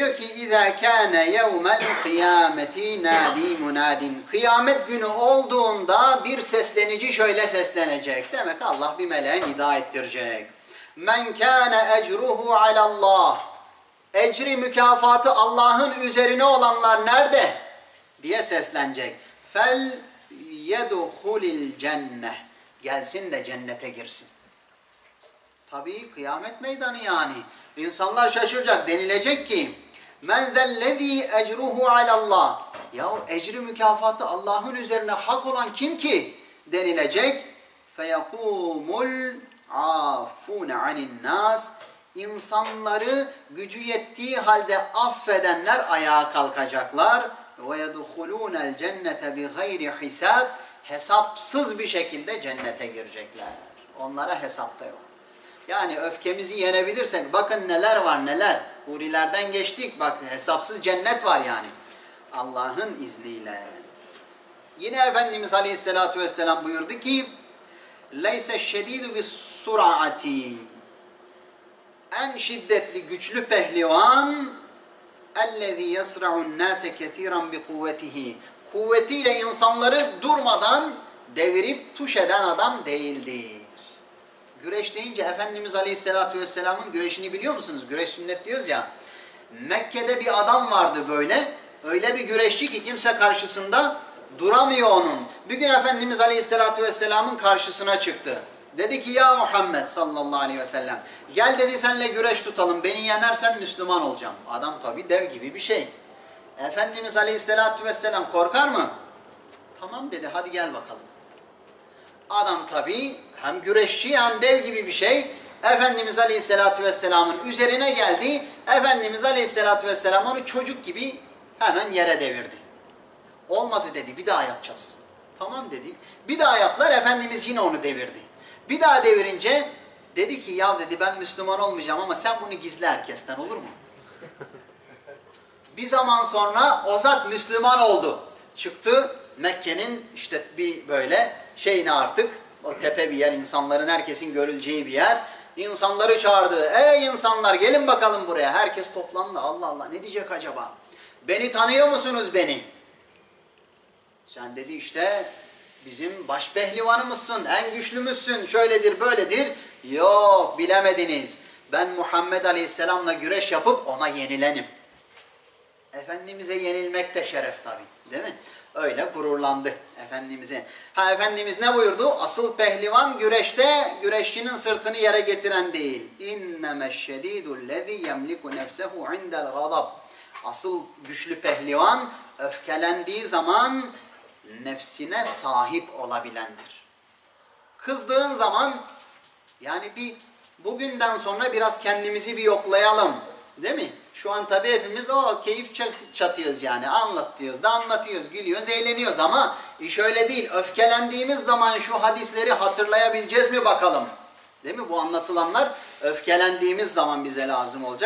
Diyor ki اِذَا كَانَ يَوْمَ الْقِيَامَةِ نَادِي munadin. Kıyamet günü olduğunda bir seslenici şöyle seslenecek. Demek Allah bir meleğe nida ettirecek. Men kana ecruhu alallah. Ecri mükafatı Allah'ın üzerine olanlar nerede? diye seslenecek. Fel yedhulil cenneh. Gelsin de cennete girsin. Tabii kıyamet meydanı yani. İnsanlar şaşıracak. Denilecek ki Men zellezî ecruhu alallah. Ya ecri mükafatı Allah'ın üzerine hak olan kim ki? Denilecek. Feyakumul afune anin nas. İnsanları gücü yettiği halde affedenler ayağa kalkacaklar. Ve yedhulûnel cennete bi gayri hisab. Hesapsız bir şekilde cennete girecekler. Onlara hesapta yok. Yani öfkemizi yenebilirsek bakın neler var neler. Hurilerden geçtik bak hesapsız cennet var yani. Allah'ın izniyle. Yine Efendimiz Aleyhisselatü Vesselam buyurdu ki şedidu bis surati En şiddetli güçlü pehlivan yasra'un nâse kethiran bi kuvvetihi Kuvvetiyle insanları durmadan devirip tuş eden adam değildir. Güreş deyince Efendimiz Aleyhisselatü Vesselam'ın güreşini biliyor musunuz? Güreş sünnet diyoruz ya. Mekke'de bir adam vardı böyle. Öyle bir güreşçi ki kimse karşısında duramıyor onun. Bir gün Efendimiz Aleyhisselatü Vesselam'ın karşısına çıktı. Dedi ki ya Muhammed sallallahu aleyhi ve sellem gel dedi senle güreş tutalım beni yenersen Müslüman olacağım. Adam tabi dev gibi bir şey. Efendimiz Aleyhisselatü Vesselam korkar mı? Tamam dedi hadi gel bakalım. Adam tabi hem güreşçi hem dev gibi bir şey. Efendimiz Aleyhisselatü Vesselam'ın üzerine geldi. Efendimiz Aleyhisselatü Vesselam onu çocuk gibi hemen yere devirdi. Olmadı dedi bir daha yapacağız. Tamam dedi. Bir daha yaptılar Efendimiz yine onu devirdi. Bir daha devirince dedi ki ya dedi ben Müslüman olmayacağım ama sen bunu gizle herkesten olur mu? Bir zaman sonra o zat Müslüman oldu. Çıktı Mekke'nin işte bir böyle şeyine artık o tepe bir yer insanların herkesin görüleceği bir yer. İnsanları çağırdı. Ey insanlar gelin bakalım buraya. Herkes toplandı. Allah Allah ne diyecek acaba? Beni tanıyor musunuz beni? Sen dedi işte bizim baş pehlivanımızsın, en güçlümüzsün, şöyledir böyledir. Yok bilemediniz. Ben Muhammed Aleyhisselam'la güreş yapıp ona yenilenim. Efendimiz'e yenilmek de şeref tabi. Değil mi? Öyle gururlandı Efendimiz'e. Ha Efendimiz ne buyurdu? Asıl pehlivan güreşte güreşçinin sırtını yere getiren değil. İnnemeş şedidul lezi yemliku nefsehu indel gadab. Asıl güçlü pehlivan öfkelendiği zaman nefsine sahip olabilendir. Kızdığın zaman yani bir bugünden sonra biraz kendimizi bir yoklayalım. Değil mi? Şu an tabii hepimiz o keyif çat- çatıyoruz yani. Anlatıyoruz da anlatıyoruz, gülüyoruz, eğleniyoruz ama iş öyle değil. Öfkelendiğimiz zaman şu hadisleri hatırlayabileceğiz mi bakalım? Değil mi? Bu anlatılanlar öfkelendiğimiz zaman bize lazım olacak.